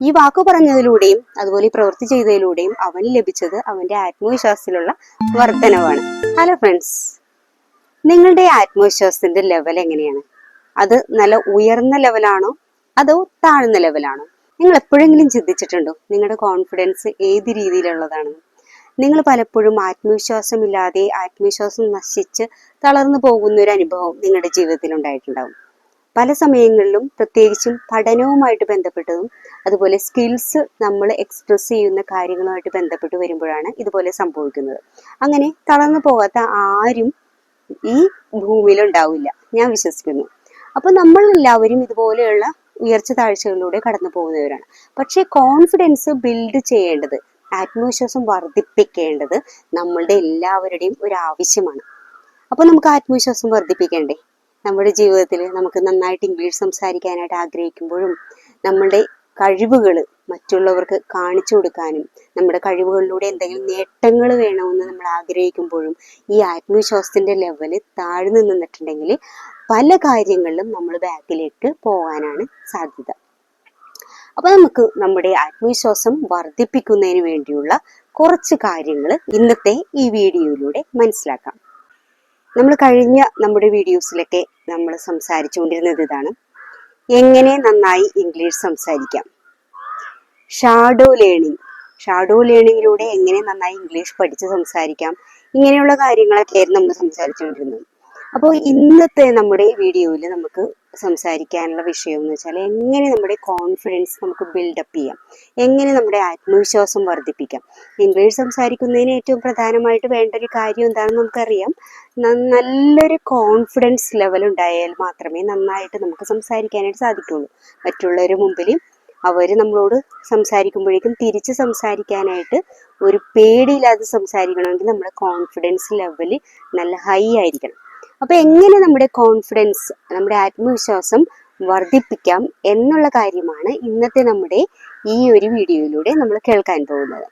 ഈ വാക്ക് പറഞ്ഞതിലൂടെയും അതുപോലെ ഈ പ്രവൃത്തി ചെയ്തതിലൂടെയും അവന് ലഭിച്ചത് അവന്റെ ആത്മവിശ്വാസത്തിലുള്ള വർധനവാണ്. ഹലോ ഫ്രണ്ട്സ് നിങ്ങളുടെ ആത്മവിശ്വാസത്തിന്റെ ലെവൽ എങ്ങനെയാണ്? അത് നല്ല ഉയർന്ന ലെവലാണോ അതോ താഴ്ന്ന ലെവലാണോ നിങ്ങൾ എപ്പോഴെങ്കിലും ചിന്തിച്ചിട്ടുണ്ടോ? നിങ്ങളുടെ കോൺഫിഡൻസ് ഏത് രീതിയിലുള്ളതാണ്? നിങ്ങൾ പലപ്പോഴും ആത്മവിശ്വാസമില്ലാതെ ആത്മവിശ്വാസം നശിച്ച് തളർന്നു പോകുന്ന ഒരു അനുഭവം നിങ്ങളുടെ ജീവിതത്തിൽ ഉണ്ടായിട്ടുണ്ടാവും. പല സമയങ്ങളിലും പ്രത്യേകിച്ചും പഠനവുമായിട്ട് ബന്ധപ്പെട്ടതും അതുപോലെ സ്കിൽസ് നമ്മൾ എക്സ്പ്രസ് ചെയ്യുന്ന കാര്യങ്ങളുമായിട്ട് ബന്ധപ്പെട്ട് വരുമ്പോഴാണ് ഇതുപോലെ സംഭവിക്കുന്നത്. അങ്ങനെ തളർന്നു പോകാത്ത ആരും ഈ ഭൂമിയിൽ ഉണ്ടാവില്ല ഞാൻ വിശ്വസിക്കുന്നു. അപ്പൊ നമ്മൾ എല്ലാവരും ഇതുപോലെയുള്ള ഉയർച്ച താഴ്ചകളിലൂടെ കടന്നു പോകുന്നവരാണ്. പക്ഷേ കോൺഫിഡൻസ് ബിൽഡ് ചെയ്യേണ്ടത് ആത്മവിശ്വാസം വർദ്ധിപ്പിക്കേണ്ടത് നമ്മളുടെ എല്ലാവരുടെയും ഒരു ആവശ്യമാണ്. അപ്പൊ നമുക്ക് ആത്മവിശ്വാസം വർദ്ധിപ്പിക്കേണ്ടേ? നമ്മുടെ ജീവിതത്തിൽ നമുക്ക് നന്നായിട്ട് ഇംഗ്ലീഷ് സംസാരിക്കാനായിട്ട് ആഗ്രഹിക്കുമ്പോഴും നമ്മളുടെ കഴിവുകൾ മറ്റുള്ളവർക്ക് കാണിച്ചു കൊടുക്കാനും നമ്മുടെ കഴിവുകളിലൂടെ എന്തെങ്കിലും നേട്ടങ്ങൾ വേണമെന്ന് നമ്മൾ ആഗ്രഹിക്കുമ്പോഴും ഈ ആത്മവിശ്വാസത്തിന്റെ ലെവൽ താഴ്ന്നു നിന്നിട്ടുണ്ടെങ്കിൽ പല കാര്യങ്ങളിലും നമ്മൾ ബാക്കിലേക്ക് പോകാനാണ് സാധ്യത. അപ്പൊ നമുക്ക് നമ്മുടെ ആത്മവിശ്വാസം വർദ്ധിപ്പിക്കുന്നതിന് വേണ്ടിയുള്ള കുറച്ച് കാര്യങ്ങൾ ഇന്നത്തെ ഈ വീഡിയോയിലൂടെ മനസ്സിലാക്കാം. നമ്മൾ കഴിഞ്ഞ നമ്മുടെ വീഡിയോസിലൊക്കെ നമ്മൾ സംസാരിച്ചുകൊണ്ടിരുന്നത് ഇതാണ്. എങ്ങനെ നന്നായി ഇംഗ്ലീഷ് സംസാരിക്കാം? ഷാഡോ ലേണിംഗ് ഷാഡോ ലേണിങ്ങിലൂടെ എങ്ങനെ നന്നായി ഇംഗ്ലീഷ് പഠിച്ച് സംസാരിക്കാം? ഇങ്ങനെയുള്ള കാര്യങ്ങളൊക്കെയായിരുന്നു നമ്മൾ സംസാരിച്ചുകൊണ്ടിരുന്നത്. അപ്പോൾ ഇന്നത്തെ നമ്മുടെ വീഡിയോയിൽ നമുക്ക് സംസാരിക്കാനുള്ള വിഷയം എന്ന് വെച്ചാൽ എങ്ങനെ നമ്മുടെ കോൺഫിഡൻസ് നമുക്ക് ബിൽഡപ്പ് ചെയ്യാം? എങ്ങനെ നമ്മുടെ ആത്മവിശ്വാസം വർദ്ധിപ്പിക്കാം? ഇംഗ്ലീഷ് സംസാരിക്കുന്നതിന് ഏറ്റവും പ്രധാനമായിട്ട് വേണ്ട ഒരു കാര്യം എന്താണെന്ന് നമുക്കറിയാം. നല്ലൊരു കോൺഫിഡൻസ് ലെവൽ ഉണ്ടായാൽ മാത്രമേ നന്നായിട്ട് നമുക്ക് സംസാരിക്കാനായിട്ട് സാധിക്കുള്ളൂ മറ്റുള്ളവർ മുമ്പിൽ അവർ നമ്മളോട് സംസാരിക്കുമ്പോഴേക്കും തിരിച്ച് സംസാരിക്കാനായിട്ട് ഒരു പേടിയില്ലാതെ സംസാരിക്കണമെങ്കിൽ നമ്മുടെ കോൺഫിഡൻസ് ലെവൽ നല്ല ഹൈ ആയിരിക്കണം. അപ്പൊ എങ്ങനെ നമ്മുടെ കോൺഫിഡൻസ് നമ്മുടെ ആത്മവിശ്വാസം വർദ്ധിപ്പിക്കാം എന്നുള്ള കാര്യമാണ് ഇന്നത്തെ നമ്മുടെ ഈ ഒരു വീഡിയോയിലൂടെ നമ്മൾ കേൾക്കാൻ പോകുന്നത്.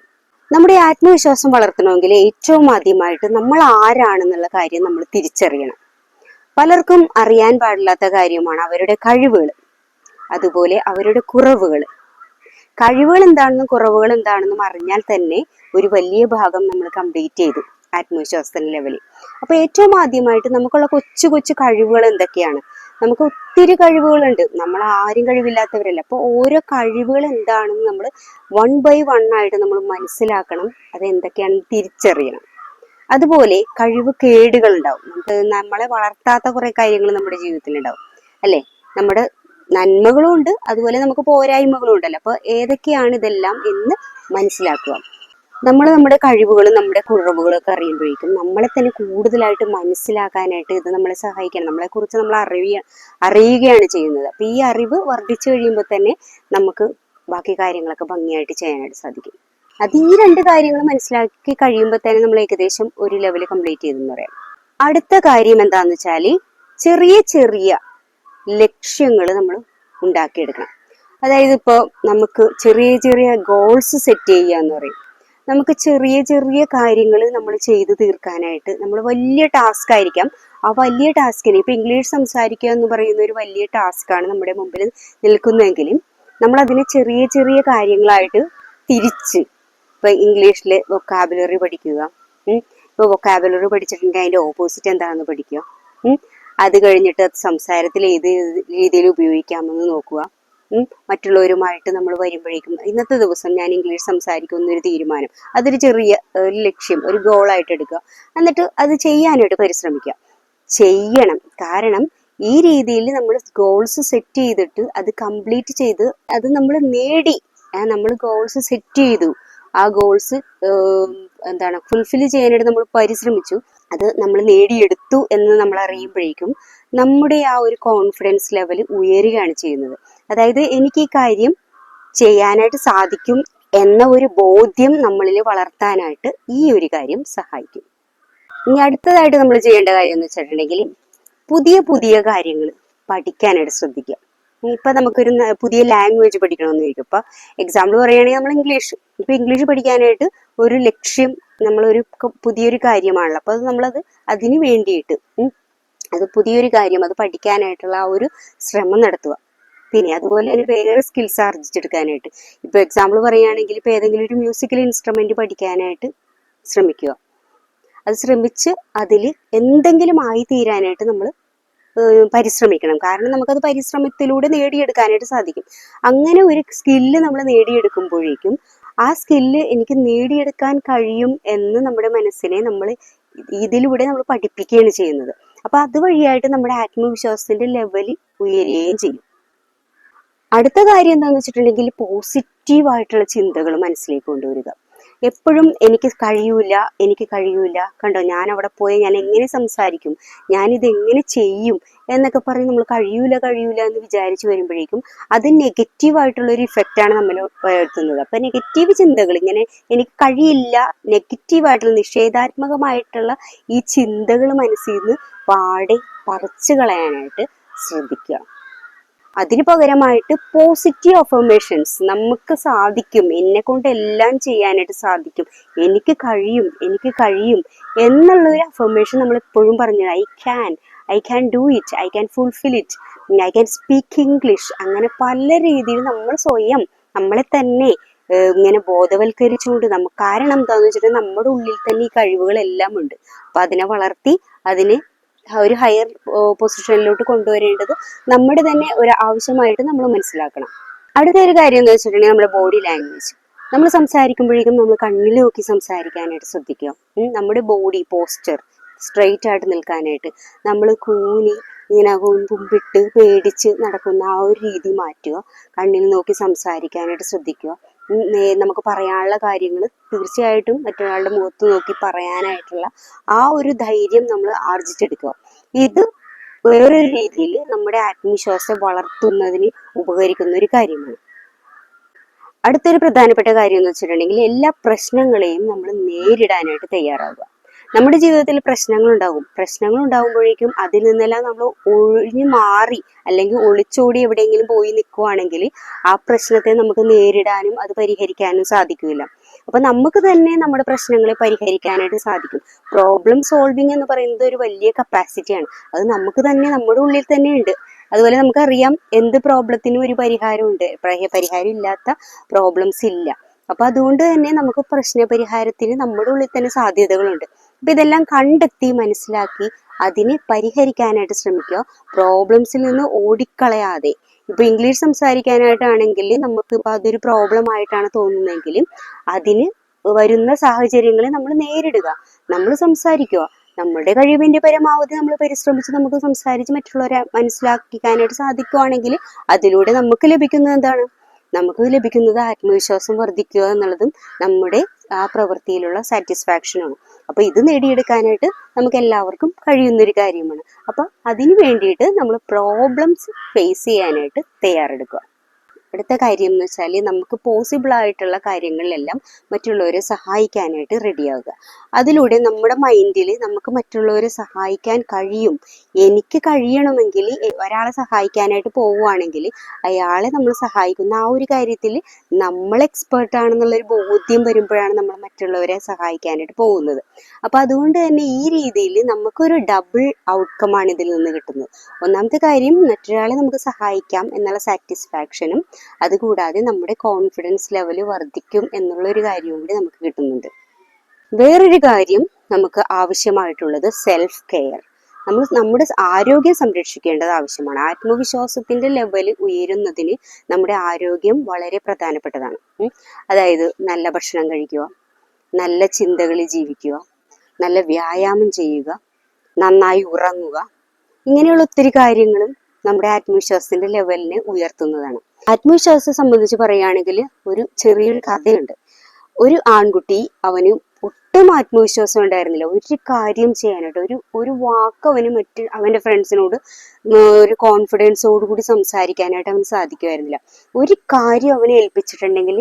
നമ്മുടെ ആത്മവിശ്വാസം വളർത്തണമെങ്കിൽ ഏറ്റവും ആദ്യമായിട്ട് നമ്മൾ ആരാണെന്നുള്ള കാര്യം നമ്മൾ തിരിച്ചറിയണം. പലർക്കും അറിയാൻ പാടില്ലാത്ത കാര്യമാണ് അവരുടെ കഴിവുകൾ അതുപോലെ അവരുടെ കുറവുകൾ. കഴിവുകൾ എന്താണെന്നും കുറവുകൾ എന്താണെന്നും അറിഞ്ഞാൽ തന്നെ ഒരു വലിയ ഭാഗം നമ്മൾ കംപ്ലീറ്റ് ചെയ്തു. ആത്മവിശ്വാസത്തിന്റെ ലെവലിൽ അപ്പൊ ഏറ്റവും ആദ്യമായിട്ട് നമുക്കുള്ള കൊച്ചു കൊച്ചു കഴിവുകൾ എന്തൊക്കെയാണ്? നമുക്ക് ഒത്തിരി കഴിവുകളുണ്ട്. നമ്മൾ ആരും കഴിവില്ലാത്തവരല്ല. അപ്പോൾ ഓരോ കഴിവുകൾ എന്താണെന്ന് നമ്മൾ വൺ ബൈ വൺ ആയിട്ട് നമ്മൾ മനസ്സിലാക്കണം. അത് എന്തൊക്കെയാണെന്ന് തിരിച്ചറിയണം. അതുപോലെ കഴിവ് കേടുകൾ ഉണ്ടാവും. നമുക്ക് നമ്മളെ വളർത്താത്ത കുറെ കാര്യങ്ങൾ നമ്മുടെ ജീവിതത്തിൽ ഉണ്ടാവും. അല്ലെ? നമ്മുടെ നന്മകളും ഉണ്ട്. അതുപോലെ നമുക്ക് പോരായ്മകളും ഉണ്ടല്ലോ. അപ്പൊ ഏതൊക്കെയാണ് ഇതെല്ലാം എന്ന് മനസ്സിലാക്കുക. നമ്മൾ നമ്മുടെ കഴിവുകളും നമ്മുടെ കുറവുകളൊക്കെ അറിയുമ്പോഴേക്കും നമ്മളെ തന്നെ കൂടുതലായിട്ട് മനസ്സിലാക്കാനായിട്ട് ഇത് നമ്മളെ സഹായിക്കണം. നമ്മളെ കുറിച്ച് നമ്മൾ അറിയ അറിയുകയാണ് ചെയ്യുന്നത്. അപ്പൊ ഈ അറിവ് വർദ്ധിച്ചു കഴിയുമ്പോൾ തന്നെ നമുക്ക് ബാക്കി കാര്യങ്ങളൊക്കെ ഭംഗിയായിട്ട് ചെയ്യാനായിട്ട് സാധിക്കും. അത് ഈ രണ്ട് കാര്യങ്ങൾ മനസ്സിലാക്കി കഴിയുമ്പോൾ തന്നെ നമ്മൾ ഏകദേശം ഒരു ലെവൽ കംപ്ലീറ്റ് ചെയ്തെന്ന് പറയാം. അടുത്ത കാര്യം എന്താന്ന് വെച്ചാൽ ചെറിയ ചെറിയ ലക്ഷ്യങ്ങൾ നമ്മൾ ഉണ്ടാക്കിയെടുക്കണം. അതായത് ഇപ്പോൾ നമുക്ക് ചെറിയ ചെറിയ ഗോൾസ് സെറ്റ് ചെയ്യുക എന്ന് പറയും. നമുക്ക് ചെറിയ ചെറിയ കാര്യങ്ങൾ നമ്മൾ ചെയ്തു തീർക്കാനായിട്ട്. നമ്മൾ വലിയ ടാസ്ക് ആയിരിക്കാം. ആ വലിയ ടാസ്കിന് ഇപ്പം ഇംഗ്ലീഷ് സംസാരിക്കുക എന്ന് പറയുന്ന ഒരു വലിയ ടാസ്ക്കാണ് നമ്മുടെ മുമ്പിൽ നിൽക്കുന്നതെങ്കിലും നമ്മൾ അതിനെ ചെറിയ ചെറിയ കാര്യങ്ങളായിട്ട് തിരിച്ച് ഇപ്പം ഇംഗ്ലീഷിൽ വൊക്കാബുലറി പഠിക്കുക. ഇപ്പോൾ വൊക്കാബുലറി പഠിച്ചിട്ടുണ്ടെങ്കിൽ അതിന്റെ ഓപ്പോസിറ്റ് എന്താണെന്ന് പഠിക്കുക. അത് കഴിഞ്ഞിട്ട് സംസാരത്തിൽ ഏത് രീതിയിൽ ഉപയോഗിക്കാമെന്ന് നോക്കുക. മറ്റുള്ളവരുമായിട്ട് നമ്മൾ വരുമ്പോഴേക്കും ഇന്നത്തെ ദിവസം ഞാൻ ഇംഗ്ലീഷ് സംസാരിക്കുന്ന ഒരു തീരുമാനം. അതൊരു ചെറിയ ഒരു ലക്ഷ്യം ഒരു ഗോളായിട്ട് എടുക്കുക. എന്നിട്ട് അത് ചെയ്യാനായിട്ട് പരിശ്രമിക്കുക. ചെയ്യണം. കാരണം ഈ രീതിയിൽ നമ്മൾ ഗോൾസ് സെറ്റ് ചെയ്തിട്ട് അത് കംപ്ലീറ്റ് ചെയ്ത് അത് നമ്മൾ നേടി. നമ്മൾ ഗോൾസ് സെറ്റ് ചെയ്തു. ആ ഗോൾസ് എന്താണ് ഫുൾഫിൽ ചെയ്യാനായിട്ട് നമ്മൾ പരിശ്രമിച്ചു. അത് നമ്മൾ നേടിയെടുത്തു എന്ന് നമ്മൾ അറിയുമ്പോഴേക്കും നമ്മുടെ ആ ഒരു കോൺഫിഡൻസ് ലെവൽ ഉയരുകയാണ് ചെയ്യുന്നത്. അതായത് എനിക്ക് ഈ കാര്യം ചെയ്യാനായിട്ട് സാധിക്കും എന്ന ഒരു ബോധ്യം നമ്മളിൽ വളർത്താനായിട്ട് ഈ ഒരു കാര്യം സഹായിക്കും. ഇനി അടുത്തതായിട്ട് നമ്മൾ ചെയ്യേണ്ട കാര്യം എന്ന് വെച്ചിട്ടുണ്ടെങ്കിൽ പുതിയ പുതിയ കാര്യങ്ങൾ പഠിക്കാനായിട്ട് ശ്രദ്ധിക്കുക. ഇപ്പൊ നമുക്കൊരു പുതിയ ലാംഗ്വേജ് പഠിക്കണമെന്ന് ചോദിക്കും. ഇപ്പൊ എക്സാമ്പിൾ പറയുകയാണെങ്കിൽ നമ്മൾ ഇംഗ്ലീഷ് ഇപ്പൊ ഇംഗ്ലീഷ് പഠിക്കാനായിട്ട് ഒരു ലക്ഷ്യം നമ്മളൊരു പുതിയൊരു കാര്യമാണല്ലോ. അപ്പൊ അത് നമ്മളത് അതിന് വേണ്ടിയിട്ട് അത് പുതിയൊരു കാര്യം അത് പഠിക്കാനായിട്ടുള്ള ആ ഒരു ശ്രമം നടത്തുക. പിന്നെ അതുപോലെ തന്നെ വേറെ സ്കിൽസ് ആർജിച്ചെടുക്കാനായിട്ട് ഇപ്പൊ എക്സാമ്പിൾ പറയുകയാണെങ്കിൽ ഇപ്പൊ ഏതെങ്കിലും ഒരു മ്യൂസിക്കൽ ഇൻസ്ട്രുമെന്റ് പഠിക്കാനായിട്ട് ശ്രമിക്കുക. അത് ശ്രമിച്ച് അതിൽ എന്തെങ്കിലും ആയി തീരാനായിട്ട് നമ്മൾ പരിശ്രമിക്കണം. കാരണം നമുക്കത് പരിശ്രമത്തിലൂടെ നേടിയെടുക്കാനായിട്ട് സാധിക്കും. അങ്ങനെ ഒരു സ്കില്ല് നമ്മൾ നേടിയെടുക്കുമ്പോഴേക്കും ആ സ്കില്ല് എനിക്ക് നേടിയെടുക്കാൻ കഴിയും എന്ന് നമ്മുടെ മനസ്സിനെ നമ്മൾ ഇതിലൂടെ നമ്മൾ പഠിപ്പിക്കുകയാണ് ചെയ്യുന്നത്. അപ്പൊ അതുവഴിയായിട്ട് നമ്മുടെ ആത്മവിശ്വാസത്തിന്റെ ലെവൽ ഉയരുകയും ചെയ്യും. അടുത്ത കാര്യം എന്താണെന്ന് വെച്ചിട്ടുണ്ടെങ്കിൽ പോസിറ്റീവ് ആയിട്ടുള്ള ചിന്തകൾ മനസ്സിലേക്ക് കൊണ്ടുവരിക. എപ്പോഴും എനിക്ക് കഴിയൂല എനിക്ക് കഴിയൂല. കണ്ടോ? ഞാൻ അവിടെ പോയി ഞാൻ എങ്ങനെ സംസാരിക്കും? ഞാൻ ഇത് എങ്ങനെ ചെയ്യും? എന്നൊക്കെ പറഞ്ഞ് നമ്മൾ കഴിയൂല കഴിയൂല എന്ന് വിചാരിച്ചു വരുമ്പോഴേക്കും അത് നെഗറ്റീവ് ആയിട്ടുള്ള ഒരു ഇഫക്റ്റ് ആണ് നമ്മൾ വരുത്തുന്നത് അപ്പം നെഗറ്റീവ് ചിന്തകൾ ഇങ്ങനെ എനിക്ക് കഴിയില്ല നെഗറ്റീവായിട്ടുള്ള നിഷേധാത്മകമായിട്ടുള്ള ഈ ചിന്തകൾ മനസ്സിൽ നിന്ന് പാടെ പറിച്ചു കളയാനായിട്ട് ശ്രദ്ധിക്കുക. അതിന് പകരമായിട്ട് പോസിറ്റീവ് അഫർമേഷൻസ് നമുക്ക് സാധിക്കും. എന്നെ കൊണ്ട് എല്ലാം ചെയ്യാനായിട്ട് സാധിക്കും. എനിക്ക് കഴിയും എനിക്ക് കഴിയും എന്നുള്ള ഒരു അഫർമേഷൻ നമ്മൾ എപ്പോഴും പറഞ്ഞു I can I can do it I can fulfil it I can speak English അങ്ങനെ പല രീതിയിൽ നമ്മൾ സ്വയം നമ്മളെ തന്നെ ഇങ്ങനെ ബോധവൽക്കരിച്ചുകൊണ്ട് നമുക്ക് കാരണം എന്താണെന്ന് വെച്ചിട്ട് നമ്മുടെ ഉള്ളിൽ തന്നെ ഈ കഴിവുകളെല്ലാം ഉണ്ട്. അപ്പൊ അതിനെ വളർത്തി അതിനെ ഒരു ഹയർ പൊസിഷനിലോട്ട് കൊണ്ടുവരേണ്ടത് നമ്മുടെ തന്നെ ഒരു ആവശ്യമായിട്ട് നമ്മൾ മനസ്സിലാക്കണം. അടുത്ത ഒരു കാര്യം എന്ന് വെച്ചിട്ടുണ്ടെങ്കിൽ നമ്മുടെ ബോഡി ലാംഗ്വേജ് നമ്മൾ സംസാരിക്കുമ്പോഴേക്കും നമ്മൾ കണ്ണിൽ നോക്കി സംസാരിക്കാനായിട്ട് ശ്രദ്ധിക്കുക. നമ്മുടെ ബോഡി പോസ്റ്റർ സ്ട്രെയിറ്റ് ആയിട്ട് നിൽക്കാനായിട്ട് നമ്മൾ കൂനി ഇങ്ങനെ കുമ്പിട്ട് പേടിച്ച് നടക്കുന്ന ആ ഒരു രീതി മാറ്റുക. കണ്ണിൽ നോക്കി സംസാരിക്കാനായിട്ട് ശ്രദ്ധിക്കുക. നമുക്ക് പറയാനുള്ള കാര്യങ്ങൾ തീർച്ചയായിട്ടും മറ്റൊരാളുടെ മുഖത്ത് നോക്കി പറയാനായിട്ടുള്ള ആ ഒരു ധൈര്യം നമ്മൾ ആർജിച്ചെടുക്കുക. ഇത് വേറൊരു രീതിയിൽ നമ്മുടെ ആത്മവിശ്വാസം വളർത്തുന്നതിന് ഉപകരിക്കുന്ന ഒരു കാര്യമാണ്. അടുത്തൊരു പ്രധാനപ്പെട്ട കാര്യം എന്ന് വെച്ചിട്ടുണ്ടെങ്കിൽ എല്ലാ പ്രശ്നങ്ങളെയും നമ്മൾ നേരിടാനായിട്ട് തയ്യാറാവുക. നമ്മുടെ ജീവിതത്തിൽ പ്രശ്നങ്ങൾ ഉണ്ടാകും പ്രശ്നങ്ങൾ ഉണ്ടാകുമ്പോഴേക്കും അതിൽ നിന്നെല്ലാം നമ്മൾ ഒഴിഞ്ഞു മാറി അല്ലെങ്കിൽ ഒളിച്ചോടി എവിടെയെങ്കിലും പോയി നിൽക്കുവാണെങ്കിൽ ആ പ്രശ്നത്തെ നമുക്ക് നേരിടാനും അത് പരിഹരിക്കാനും സാധിക്കില്ല. അപ്പൊ നമുക്ക് തന്നെ നമ്മുടെ പ്രശ്നങ്ങളെ പരിഹരിക്കാനായിട്ട് സാധിക്കും. പ്രോബ്ലം സോൾവിങ് എന്ന് പറയുന്നത് ഒരു വലിയ കപ്പാസിറ്റിയാണ് അത് നമുക്ക് തന്നെ നമ്മുടെ ഉള്ളിൽ തന്നെ ഉണ്ട്. അതുപോലെ നമുക്കറിയാം എന്ത് പ്രോബ്ലത്തിനും ഒരു പരിഹാരമുണ്ട്. പ്രഹ- പരിഹാരം ഇല്ലാത്ത പ്രോബ്ലംസ് ഇല്ല. അപ്പൊ അതുകൊണ്ട് തന്നെ നമുക്ക് പ്രശ്ന പരിഹാരത്തിന് നമ്മുടെ ഉള്ളിൽ തന്നെ സാധ്യതകളുണ്ട്. അപ്പൊ ഇതെല്ലാം കണ്ടെത്തി മനസ്സിലാക്കി അതിനെ പരിഹരിക്കാനായിട്ട് ശ്രമിക്കുക. പ്രോബ്ലംസിൽ നിന്ന് ഓടിക്കളയാതെ. ഇപ്പൊ ഇംഗ്ലീഷ് സംസാരിക്കാനായിട്ടാണെങ്കിൽ നമുക്ക് അതൊരു പ്രോബ്ലം ആയിട്ടാണ് തോന്നുന്നതെങ്കിൽ അതിന് വരുന്ന സാഹചര്യങ്ങളെ നമ്മൾ നേരിടുക. നമ്മൾ സംസാരിക്കുക. നമ്മുടെ കഴിവിന്റെ പരമാവധി നമ്മൾ പരിശ്രമിച്ച് നമുക്ക് സംസാരിച്ച് മറ്റുള്ളവരെ മനസ്സിലാക്കിക്കാനായിട്ട് സാധിക്കുവാണെങ്കിൽ അതിലൂടെ നമുക്ക് ലഭിക്കുന്നത് എന്താണ്? നമുക്ക് ലഭിക്കുന്നത് ആത്മവിശ്വാസം വർദ്ധിക്കുക എന്നുള്ളതും നമ്മുടെ ആ പ്രവൃത്തിയിലുള്ള സാറ്റിസ്ഫാക്ഷനാണ് അപ്പോൾ ഇത് നേടിയെടുക്കാനായിട്ട് നമുക്ക് എല്ലാവർക്കും കഴിയുന്നൊരു കാര്യമാണ്. അപ്പോൾ അതിനു വേണ്ടിയിട്ട് നമ്മൾ പ്രോബ്ലംസ് ഫേസ് ചെയ്യാനായിട്ട് തയ്യാറെടുക്കുക. അടുത്ത കാര്യം എന്ന് വെച്ചാൽ നമുക്ക് പോസിബിൾ ആയിട്ടുള്ള കാര്യങ്ങളിലെല്ലാം മറ്റുള്ളവരെ സഹായിക്കാനായിട്ട് റെഡിയാവുക അതിലൂടെ നമ്മുടെ മൈൻഡിൽ നമുക്ക് മറ്റുള്ളവരെ സഹായിക്കാൻ കഴിയും. എനിക്ക് കഴിയണമെങ്കിൽ ഒരാളെ സഹായിക്കാനായിട്ട് പോവുകയാണെങ്കിൽ അയാളെ നമ്മൾ സഹായിക്കുന്ന ആ ഒരു കാര്യത്തിൽ നമ്മൾ എക്സ്പേർട്ട് ആണെന്നുള്ളൊരു ബോധ്യം വരുമ്പോഴാണ് നമ്മൾ മറ്റുള്ളവരെ സഹായിക്കാനായിട്ട് പോകുന്നത്. അപ്പോൾ അതുകൊണ്ട് തന്നെ ഈ രീതിയിൽ നമുക്കൊരു ഡബിൾ ഔട്ട്കം ആണ് ഇതിൽ നിന്ന് കിട്ടുന്നത്. ഒന്നാമത്തെ കാര്യം മറ്റൊരാളെ നമുക്ക് സഹായിക്കാം എന്നുള്ള സാറ്റിസ്ഫാക്ഷനും അതുകൂടാതെ നമ്മുടെ കോൺഫിഡൻസ് ലെവൽ വർദ്ധിക്കും എന്നുള്ള ഒരു കാര്യവും കൂടി നമുക്ക് കിട്ടുന്നുണ്ട്. വേറൊരു കാര്യം നമുക്ക് ആവശ്യമായിട്ടുള്ളത് സെൽഫ് കെയർ നമ്മൾ നമ്മുടെ ആരോഗ്യം സംരക്ഷിക്കേണ്ടത് ആവശ്യമാണ്. ആത്മവിശ്വാസത്തിന്റെ ലെവൽ ഉയരുന്നതിന് നമ്മുടെ ആരോഗ്യം വളരെ പ്രധാനപ്പെട്ടതാണ്. അതായത് നല്ല ഭക്ഷണം കഴിക്കുക നല്ല ചിന്തകളിൽ ജീവിക്കുക നല്ല വ്യായാമം ചെയ്യുക നന്നായി ഉറങ്ങുക ഇങ്ങനെയുള്ള ഒത്തിരി കാര്യങ്ങളും നമ്മുടെ ആത്മവിശ്വാസത്തിന്റെ ലെവലിനെ ഉയർത്തുന്നതാണ്. ആത്മവിശ്വാസത്തെ സംബന്ധിച്ച് പറയുകയാണെങ്കിൽ ഒരു ചെറിയൊരു കഥയുണ്ട്. ഒരു ആൺകുട്ടി അവന് ഒട്ടും ആത്മവിശ്വാസം ഉണ്ടായിരുന്നില്ല. ഒരു കാര്യം ചെയ്യാനായിട്ട് ഒരു ഒരു വാക്ക് അവന് മറ്റ് അവന്റെ ഫ്രണ്ട്സിനോട് ഒരു കോൺഫിഡൻസോട് കൂടി സംസാരിക്കാനായിട്ട് അവന് സാധിക്കുമായിരുന്നില്ല. ഒരു കാര്യം അവനെ ഏൽപ്പിച്ചിട്ടുണ്ടെങ്കിൽ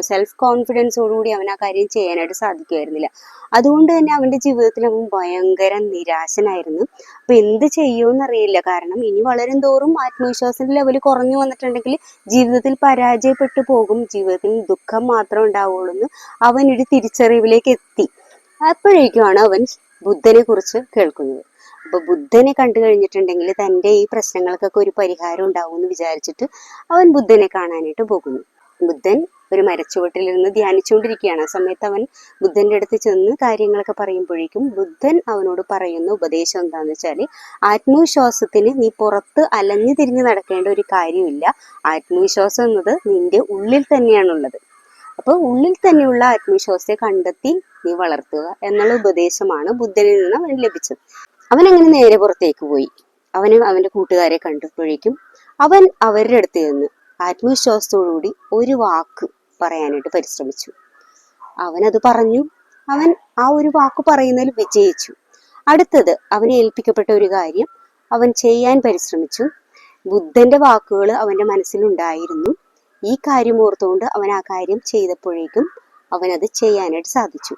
സെൽഫ് കോൺഫിഡൻസോട് കൂടി അവൻ ആ കാര്യം ചെയ്യാനായിട്ട് സാധിക്കുമായിരുന്നില്ല. അതുകൊണ്ട് തന്നെ അവന്റെ ജീവിതത്തിൽ അവൻ ഭയങ്കര നിരാശനായിരുന്നു. അപ്പൊ എന്ത് ചെയ്യുമെന്നറിയില്ല. കാരണം ഇനി വളരും തോറും ആത്മവിശ്വാസത്തിന്റെ ലെവൽ കുറഞ്ഞു വന്നിട്ടുണ്ടെങ്കിൽ ജീവിതത്തിൽ പരാജയപ്പെട്ടു പോകും. ജീവിതത്തിൽ ദുഃഖം മാത്രം ഉണ്ടാവുള്ളൂ എന്ന് അവൻ ഒരു തിരിച്ചറിവിലേക്ക് എത്തി. അപ്പോഴേക്കുമാണ് അവൻ ബുദ്ധനെ കുറിച്ച് കേൾക്കുന്നത്. അപ്പൊ ബുദ്ധനെ കണ്ടു കഴിഞ്ഞിട്ടുണ്ടെങ്കിൽ തന്റെ ഈ പ്രശ്നങ്ങൾക്കൊക്കെ ഒരു പരിഹാരം ഉണ്ടാവും എന്ന് വിചാരിച്ചിട്ട് അവൻ ബുദ്ധനെ കാണാനായിട്ട് പോകുന്നു. ബുദ്ധൻ ഒരു മരച്ചുവട്ടിലിരുന്ന് ധ്യാനിച്ചുകൊണ്ടിരിക്കുകയാണ്. ആ സമയത്ത് അവൻ ബുദ്ധന്റെ അടുത്ത് ചെന്ന് കാര്യങ്ങളൊക്കെ പറയുമ്പോഴേക്കും ബുദ്ധൻ അവനോട് പറയുന്ന ഉപദേശം എന്താന്ന് വെച്ചാൽ ആത്മവിശ്വാസത്തിന് നീ പുറത്ത് അലഞ്ഞു തിരിഞ്ഞ് നടക്കേണ്ട ഒരു കാര്യമില്ല. ആത്മവിശ്വാസം എന്നത് നിന്റെ ഉള്ളിൽ തന്നെയാണുള്ളത്. അപ്പോൾ ഉള്ളിൽ തന്നെയുള്ള ആത്മവിശ്വാസത്തെ കണ്ടെത്തി നീ വളർത്തുക എന്നുള്ള ഉപദേശമാണ് ബുദ്ധനിൽ നിന്ന് അവന് ലഭിച്ചത്. അവൻ അങ്ങനെ നേരെ പുറത്തേക്ക് പോയി. അവന് അവന്റെ കൂട്ടുകാരെ കണ്ടപ്പോഴേക്കും അവൻ അവരുടെ അടുത്ത് നിന്ന് ആത്മവിശ്വാസത്തോടുകൂടി ഒരു വാക്ക് പറയാനായിട്ട് പരിശ്രമിച്ചു. അവനത് പറഞ്ഞു. അവൻ ആ ഒരു വാക്ക് പറയുന്നതിൽ വിജയിച്ചു. അടുത്തത് അവനെ ഏൽപ്പിക്കപ്പെട്ട ഒരു കാര്യം അവൻ ചെയ്യാൻ പരിശ്രമിച്ചു. ബുദ്ധന്റെ വാക്കുകൾ അവന്റെ മനസ്സിലുണ്ടായിരുന്നു. ഈ കാര്യം ഓർത്തുകൊണ്ട് അവൻ ആ കാര്യം ചെയ്തപ്പോഴേക്കും അവനത് ചെയ്യാനായിട്ട് സാധിച്ചു.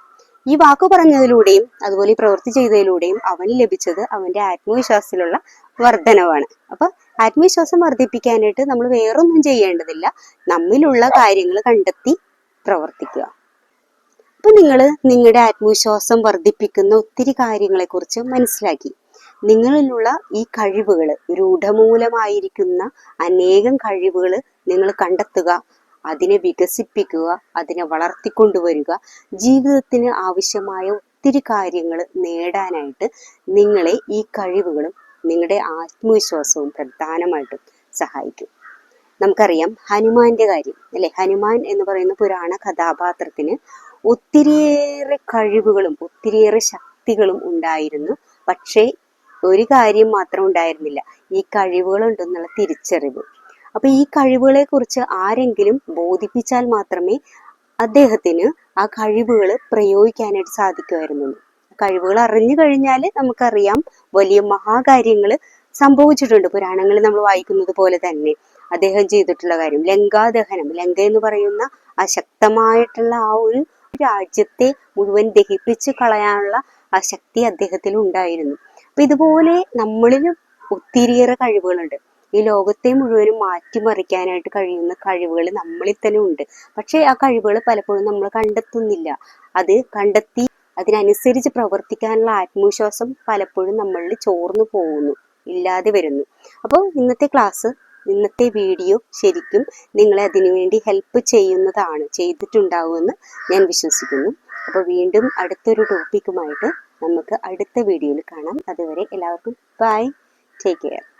ഈ വാക്കു പറഞ്ഞതിലൂടെയും അതുപോലെ ഈ പ്രവൃത്തി ചെയ്തതിലൂടെയും അവന് ലഭിച്ചത് അവന്റെ ആത്മവിശ്വാസത്തിലുള്ള വർധനവാണ്. അപ്പൊ ആത്മവിശ്വാസം വർദ്ധിപ്പിക്കാനായിട്ട് നമ്മൾ വേറൊന്നും ചെയ്യേണ്ടതില്ല. നമ്മിലുള്ള കാര്യങ്ങൾ കണ്ടെത്തി പ്രവർത്തിക്കുക. അപ്പൊ നിങ്ങൾ നിങ്ങളുടെ ആത്മവിശ്വാസം വർദ്ധിപ്പിക്കുന്ന ഒത്തിരി കാര്യങ്ങളെ കുറിച്ച് മനസ്സിലാക്കി. നിങ്ങളിലുള്ള ഈ കഴിവുകൾ രൂഢമൂലമായിരിക്കുന്ന അനേകം കഴിവുകൾ നിങ്ങൾ കണ്ടെത്തുക. അതിനെ വികസിപ്പിക്കുക അതിനെ വളർത്തിക്കൊണ്ടുവരിക ജീവിതത്തിന് ആവശ്യമായ ഒത്തിരി കാര്യങ്ങൾ നേടാനായിട്ട് നിങ്ങളെ ഈ കഴിവുകളും നിങ്ങളുടെ ആത്മവിശ്വാസവും പ്രധാനമായിട്ടും സഹായിക്കും. നമുക്കറിയാം ഹനുമാന്റെ കാര്യം അല്ലെ? ഹനുമാൻ എന്ന് പറയുന്ന പുരാണ കഥാപാത്രത്തിന് ഒത്തിരിയേറെ കഴിവുകളും ഒത്തിരിയേറെ ശക്തികളും ഉണ്ടായിരുന്നു. പക്ഷേ ഒരു കാര്യം മാത്രം ഉണ്ടായിരുന്നില്ല. ഈ കഴിവുകളുണ്ടെന്നുള്ള തിരിച്ചറിവ്. അപ്പൊ ഈ കഴിവുകളെ കുറിച്ച് ആരെങ്കിലും ബോധിപ്പിച്ചാൽ മാത്രമേ അദ്ദേഹത്തിന് ആ കഴിവുകൾ പ്രയോഗിക്കാനായിട്ട് സാധിക്കുമായിരുന്നുള്ളൂ കഴിവുകൾ അറിഞ്ഞു കഴിഞ്ഞാൽ നമുക്കറിയാം വലിയ മഹാകാര്യങ്ങൾ സംഭവിച്ചിട്ടുണ്ട്. പുരാണങ്ങളിൽ നമ്മൾ വായിക്കുന്നത് പോലെ തന്നെ അദ്ദേഹം ചെയ്തിട്ടുള്ള കാര്യം ലങ്കാദഹനം. ലങ്ക എന്ന് പറയുന്ന അശക്തമായിട്ടുള്ള ആ ഒരു രാജ്യത്തെ മുഴുവൻ ദഹിപ്പിച്ച് കളയാനുള്ള ആ ശക്തി അദ്ദേഹത്തിൽ ഉണ്ടായിരുന്നു അപ്പൊ ഇതുപോലെ നമ്മളിലും ഒത്തിരിയേറെ കഴിവുകളുണ്ട്. ഈ ലോകത്തെ മുഴുവനും മാറ്റിമറിക്കാനായിട്ട് കഴിയുന്ന കഴിവുകൾ നമ്മളിൽ തന്നെ ഉണ്ട്. പക്ഷേ ആ കഴിവുകൾ പലപ്പോഴും നമ്മൾ കണ്ടെത്തുന്നില്ല. അത് കണ്ടെത്തി അതിനനുസരിച്ച് പ്രവർത്തിക്കാനുള്ള ആത്മവിശ്വാസം പലപ്പോഴും നമ്മളിൽ ചോർന്നു പോകുന്നു ഇല്ലാതെ വരുന്നു. അപ്പോൾ ഇന്നത്തെ ക്ലാസ് ഇന്നത്തെ വീഡിയോ ശരിക്കും നിങ്ങളെ അതിനുവേണ്ടി ഹെൽപ്പ് ചെയ്യുന്നതാണ് ചെയ്തിട്ടുണ്ടാവുമെന്ന് ഞാൻ വിശ്വസിക്കുന്നു. അപ്പോൾ വീണ്ടും അടുത്തൊരു ടോപ്പിക്കുമായിട്ട് നമുക്ക് അടുത്ത വീഡിയോയിൽ കാണാം. അതുവരെ എല്ലാവർക്കും ബൈ. Take care.